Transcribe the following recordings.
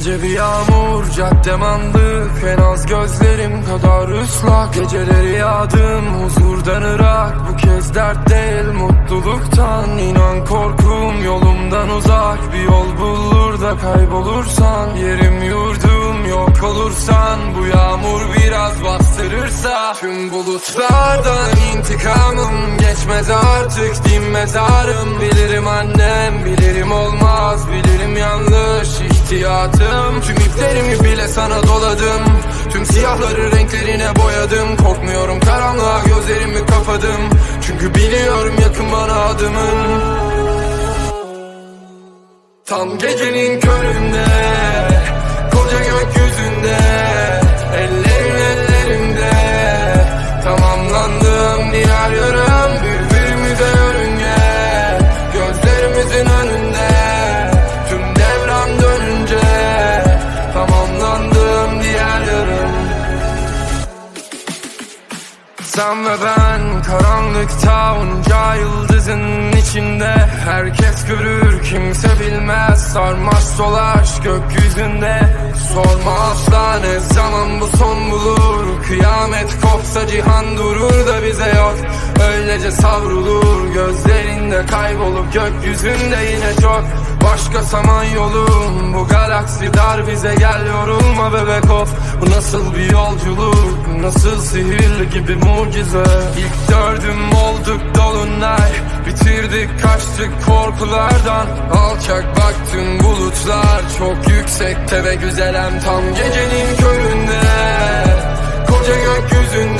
İnce bir yağmur caddem andık En az gözlerim kadar ıslak. Geceleri yağdım huzurdan ırak. Bu kez dert değil mutluluktan. İnan korkum yolumdan uzak. Bir yol bulur da kaybolursan. Yerim yurdum yok olursan Bu yağmur biraz bastırırsa Tüm bulutlardan intikamım Geçmez artık. Dinmez ağrım Bilirim annem bilirim olmaz. Bilirim yanlış ihtiyatım. Tüm iplerimi bile sana doladım. Tüm siyahları renklerine boyadım. Korkmuyorum karanlığa gözlerimi kapadım. Çünkü biliyorum yakın bana adımın. Tam gecenin köründe Koca gökyüzünde Ellerin ellerimde Tamamlandım diğer yarım Birbirimize yörünge Gözlerimizin önünde Tüm devran dönünce. Tamamlandım diğer yarım. Sen ve ben karanlıkta onca yıldızın içinde Herkes görür kimse bilmez. Sarmaş dolaş gökyüzünde. Sorma asla ne zaman bu son bulur. Kıyamet kopsa cihan durur da bize yok. Öylece savrulur gözlerinde kaybolup Gökyüzünde yine çok. Başka saman yolum Bu galaksi dar bize gel yorulma bebek of Bu nasıl bir yolculuk Nasıl sihirli gibi mucize? İlk dördüm olduk dolunay Bitirdik kaçtık korkulardan. Alçak baktım bulutlar Çok yüksekte ve güzelem Tam gecenin köründe. Koca gökyüzünde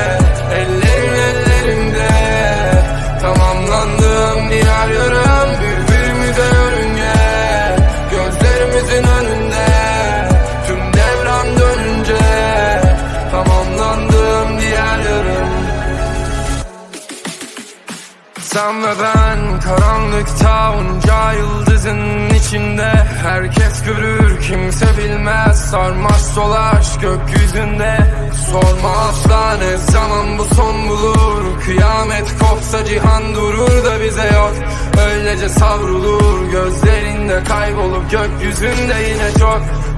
Sarmaş dolaş gökyüzünde. Sorma asla ne zaman bu son bulur. Kıyamet kopsa cihan durur da bize yok. Öylece savrulur gözlerinde kaybolup Gökyüzünde yine çok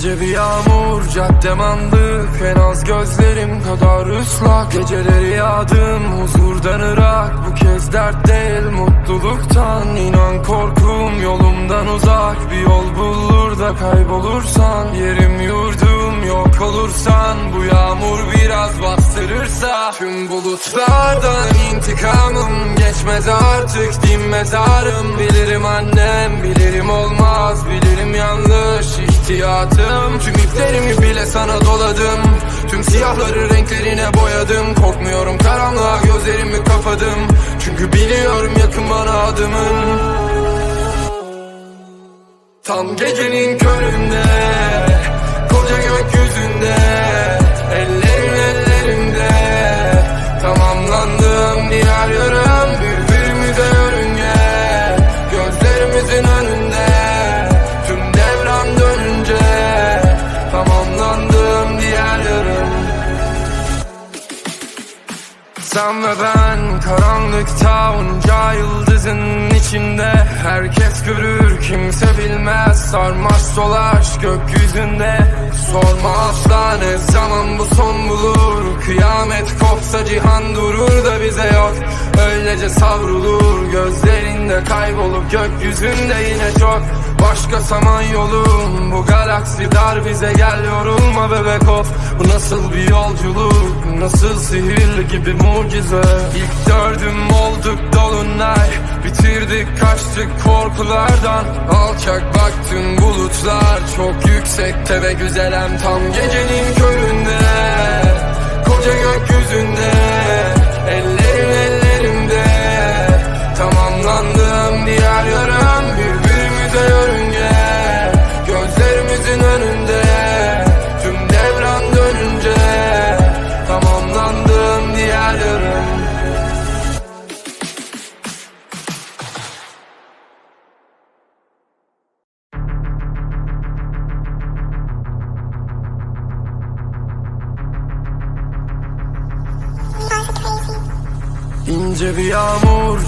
İnce bir yağmur caddem andık En az gözlerim kadar ıslak. Geceleri yağdım huzurdan ırak Bu kez dert değil mutluluktan. İnan korkum yolumdan uzak. Bir yol bulur da kaybolursan. Yerim yurdum yok olursan. Bu yağmur biraz bastırırsa Tüm bulutlardan intikamım Geçmez artık. Dinmez ağrım Bilirim annem bilirim olmaz. Bilirim yanlış ihtiyatım. Tüm iplerimi bile sana doladım. Tüm siyahları renklerine boyadım. Korkmuyorum karanlığa gözlerimi kapadım. Çünkü biliyorum yakın bana adımın Tam gecenin köründe Koca gökyüzünde sen ve ben karanlıkta onca yıldızın içinde. Herkes görür kimse bilmez Sarmaş dolaş gökyüzünde. Sorma asla ne zaman bu son bulur. Kıyamet kopsa cihan durur da bize yok. Öylece savrulur gözlerinde kaybolup Gökyüzünde yine çok. Başka saman yolum Bu galaksi dar bize gel yorulma bebek of. Bu nasıl bir yolculuk Nasıl sihirli gibi mucize? İlk dördüm olduk dolunay. Bitirdik kaçtık korkulardan. Alçak baktım bulutlar Çok yüksekte ve güzelem Tam gecenin köründe. Koca gökyüzünde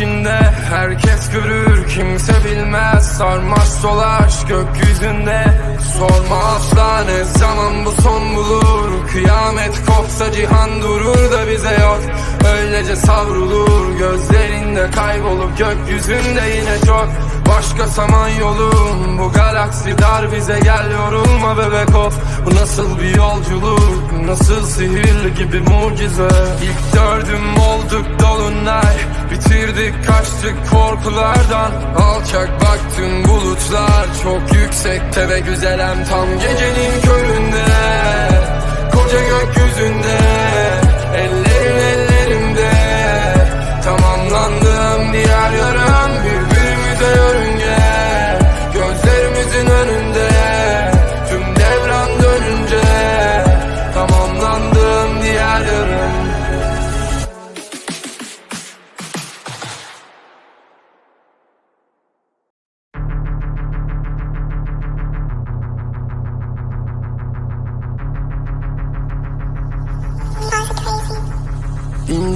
içinde Herkes görür kimse bilmez Sarmaş dolaş gökyüzünde. Sorma asla ne zaman bu son bulur. Kıyamet kopsa cihan durur da bize yok. Öylece savrulur gözlerinde kaybolup Gökyüzünde yine çok. Başka saman yolum Bu galaksi dar bize gel yorulma bebek of Bu nasıl bir yolculuk Nasıl sihirli gibi mucize? İlk dördüm olduk dolunay Bitirdik kaçtık korkulardan Alçak baktım bulutlar Çok yüksekte ve güzelem Tam gecenin köründe Koca gökyüzünde Ellerin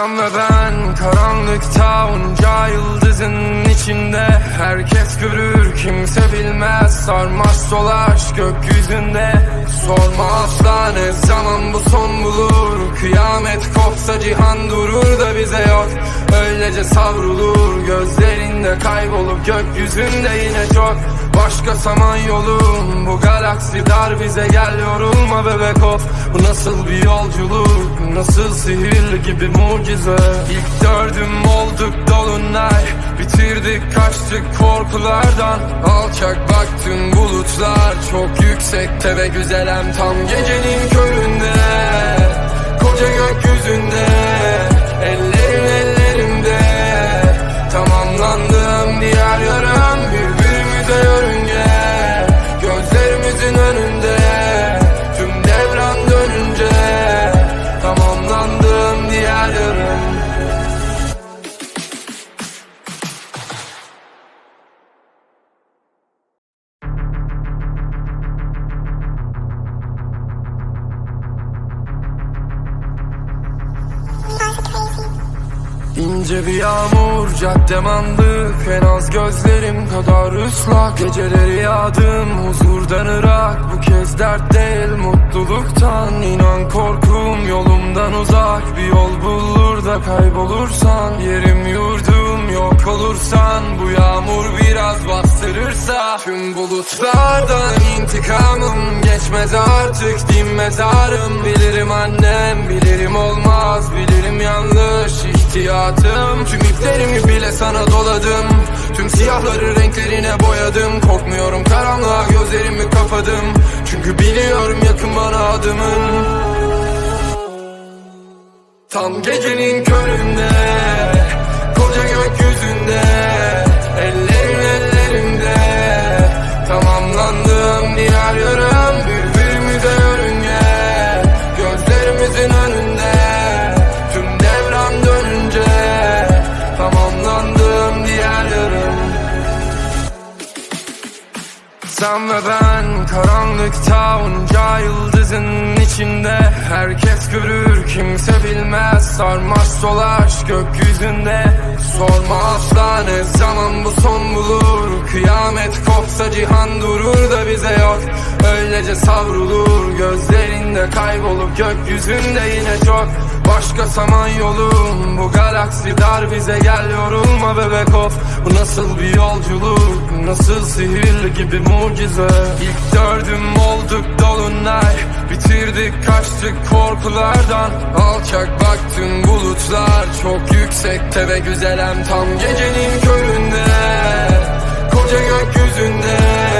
sen ben karanlıkta onca yıldızın içinde. Herkes görür kimse bilmez. Sarmaz dolaş gökyüzünde. Sorma asla ne zaman bu son bulur. Kıyamet kopsa cihan durur da bize yok Öylece savrulur gözlerinde kaybolup gökyüzünde yine çok. Başka saman yolum bu galaksi dar bize gel yorulma bebek of Bu nasıl bir yolculuk nasıl sihirli gibi mucize? İlk dördüm olduk dolunay bitirdik kaçtık korkulardan. Alçak baktım bulutlar çok yüksekte ve güzelem tam gecenin köründe. Koca gökyüzünde ellerin İnce bir yağmur caddem andık En az gözlerim kadar ıslak. Geceleri yağdım huzurdan ırak. Bu kez dert değil mutluluktan. İnan korkum yolumdan uzak. Bir yol bulur da kaybolursan. Yerim yurdum yok olursan Bu yağmur biraz bastırırsa Tüm bulutlardan intikamım Geçmez artık. Din mezarım Bilirim annem bilirim olmaz. Bilirim yanlış ihtiyatım. Tüm iplerimi bile sana doladım. Tüm siyahları renklerine boyadım. Korkmuyorum karanlığa gözlerimi kapadım. Çünkü biliyorum yakın bana adımın Tam gecenin köründe Koca gökyüzünde. Ellerin ellerimde Tamamlandım diğer yarım Birbirimize yörünge Gözlerimizin önünde. Tüm devran dönünce. Tamamlandım diğer yarım sen ve ben karanlıkta onca yıldızın içinde. Herkes görür Sarmaz dolaş gökyüzünde. Sorma asla ne zaman bu son bulur. Kıyamet kopsa cihan durur da bize yok. Öylece savrulur gözlerinde kaybolup Gökyüzünde yine çok. Başka saman yolum Bu galaksi dar bize gel yorulma bebek of. Bu nasıl bir yolculuk Nasıl sihirli gibi mucize. İlk dördüm olduk dolunay. Bitirdik kaçtık korkulardan. Alçak baktın bulutlar Çok yüksekte ve güzelem Tam gecenin köründe. Koca gökyüzünde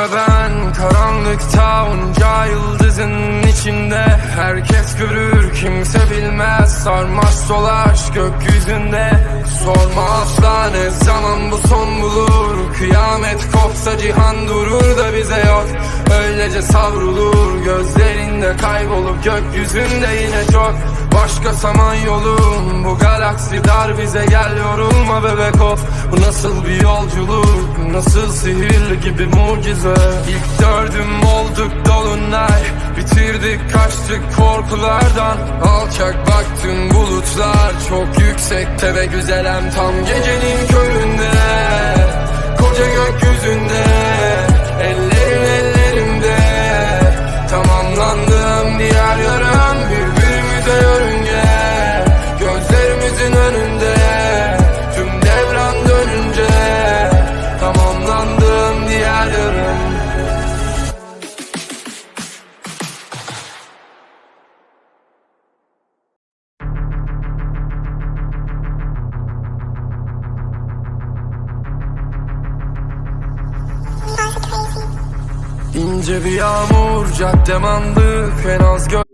ve ben karanlıkta onca yıldızın içinde Herkes görür kimse bilmez. Sarmaz dolaş gökyüzünde. Sorma asla ne zaman bu son bulur. Kıyamet kopsa cihan durur da bize yok. Öylece savrulur gözlerinde kaybolup Gökyüzünde yine çok. Başka saman yolum Bu galaksi dar bize gel yorulma bebek of Bu nasıl bir yolculuk Nasıl sihirli gibi mucize? İlk dördüm olduk dolunay Bitirdik kaçtık korkulardan. Alçak baktın bulutlar Çok yüksekte ve güzelem Tam gecenin köründe. Koca gökyüzünde. Ellerin İnce bir yağmur caddem andık En az gö-